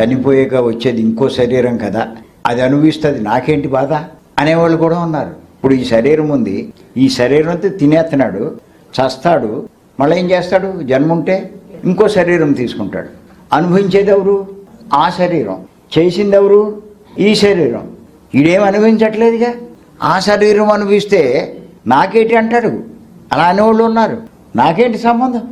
చనిపోయాక వచ్చేది ఇంకో శరీరం కదా అది అనుభవిస్తుంది నాకేంటి బాధ? అనేవాళ్ళు కూడా ఉన్నారు. ఇప్పుడు ఈ శరీరం ఉంది ఈ శరీరంతో తినేస్తున్నాడు చస్తాడు మళ్ళీ ఏం చేస్తాడు? జన్మ ఉంటే ఇంకో శరీరం తీసుకుంటాడు. అనుభవించేది ఎవరు? ఆ శరీరం. చేసింది ఎవరు? ఈ శరీరం. ఈడేం అనుభవించట్లేదుగా? ఆ శరీరం అనుభవిస్తే నాకేంటి అంటాడు అలా అనేవాళ్ళు ఉన్నారు. నాకేంటి సంబంధం?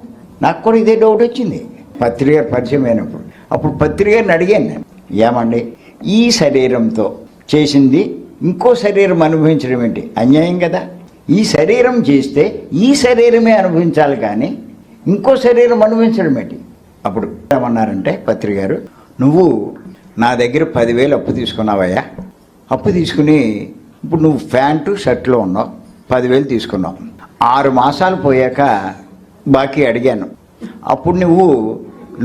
నాకు కూడా ఇదే డౌట్ వచ్చింది. పత్రిక పరిచయం అయినప్పుడు అప్పుడు పత్రికని అడిగాను నేను. ఏమండి? ఈ శరీరంతో చేసింది ఇంకో శరీరం అనుభవించడం ఏంటి? అన్యాయం కదా. ఈ శరీరం చేస్తే ఈ శరీరమే అనుభవించాలి కానీ ఇంకో శరీరం అనుభవించడం ఏంటి? అప్పుడు ఏమన్నారంటే పత్రిక గారు నువ్వు నా దగ్గర పదివేలు అప్పు తీసుకున్నావయ్యా. అప్పు తీసుకుని ఇప్పుడు నువ్వు ప్యాంటు షర్ట్లో ఉన్నావు. పదివేలు తీసుకున్నావు. ఆరు మాసాలు పోయాక బాకీ అడిగాను. అప్పుడు నువ్వు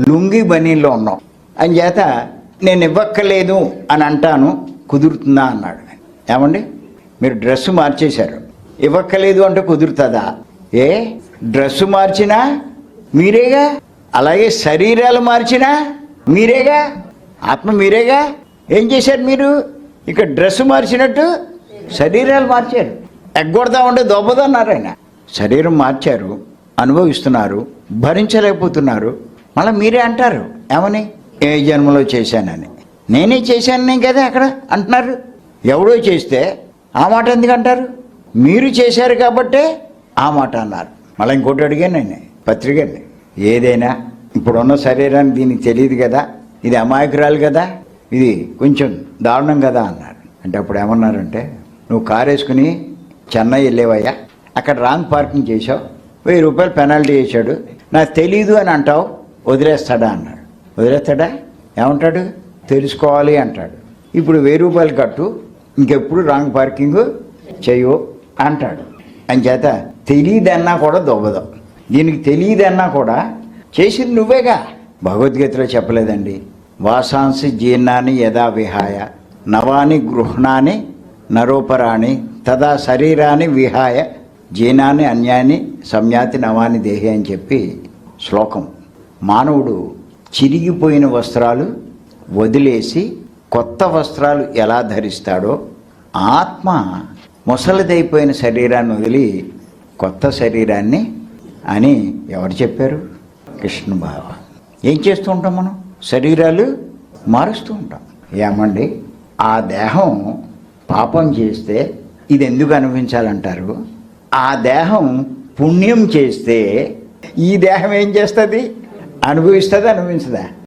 లుంగి బనీల్లో ఉన్నావు. అని చేత నేను ఇవ్వక్కలేదు అని అంటాను కుదురుతుందా అన్నాడు ఏమండి? మీరు డ్రెస్సు మార్చేశారు. ఇవ్వక్కలేదు అంటే కుదురుతుందా? ఏ? డ్రెస్సు మార్చినా మీరేగా? అలాగే శరీరాలు మార్చినా మీరేగా? ఆత్మ మీరేగా? ఏం చేశారు మీరు? ఇక డ్రెస్ మార్చినట్టు శరీరాలు మార్చారు. ఎగ్గొడతా ఉంటే దొబ్బదన్నారు ఆయన. శరీరం మార్చారు అనుభవిస్తున్నారు భరించలేకపోతున్నారు. మళ్ళీ మీరే అంటారు. ఏమని? ఏ జన్మలో చేశానని. నేనే చేశాను కదా అక్కడ అంటున్నారు. ఎవడో చేస్తే ఆ మాట ఎందుకంటారు మీరు చేశారు కాబట్టే ఆ మాట అన్నారు. మళ్ళీ ఇంకోటి అడిగాను నేను పత్రికని. ఏదైనా ఇప్పుడున్న శరీరానికి దీనికి తెలియదు కదా ఇది అమాయకురాలు కదా ఇది కొంచెం దారుణం కదా అన్నారు. అంటే అప్పుడు ఏమన్నారంటే నువ్వు కారు వేసుకుని చెన్నై వెళ్ళేవయ్యా అక్కడ రాంగ్ పార్కింగ్ చేసావు వెయ్యి రూపాయలు పెనాల్టీ వేసాడు నాకు తెలీదు అని అంటావు వదిలేస్తాడా అన్నాడు వదిలేస్తాడా? ఏమంటాడు? తెలుసుకోవాలి అంటాడు. ఇప్పుడు వెయ్యి రూపాయలు కట్టు ఇంకెప్పుడు రాంగ్ పార్కింగ్ చేయవు అంటాడు. అంచేత తెలియదన్నా కూడా దొబ్బదు. దీనికి తెలియదన్నా కూడా చేసింది నువ్వేగా? భగవద్గీతలో చెప్పలేదండి. వాసాంసి జీర్ణాన్ని యథా విహాయ నవాని గృహణాన్ని నరోపరాణి తదా శరీరాన్ని విహాయ జీనాన్ని అన్యాన్ని సంయాతి నవాని దేహి అని చెప్పి శ్లోకం. మానవుడు చిరిగిపోయిన వస్త్రాలు వదిలేసి కొత్త వస్త్రాలు ఎలా ధరిస్తాడో ఆత్మ ముసలిదైపోయిన శరీరాన్ని వదిలి కొత్త శరీరాన్ని అని ఎవరు చెప్పారు? కృష్ణ బావ ఏం చేస్తూ ఉంటాం మనం? శరీరాలు మారుస్తూ ఉంటాం. ఏమండి? ఆ దేహం పాపం చేస్తే ఇది ఎందుకు అనుభవించాలంటారు? ఆ దేహం పుణ్యం చేస్తే ఈ దేహం ఏం చేస్తుంది? అనుభవిస్తుందా అనుభవించదా?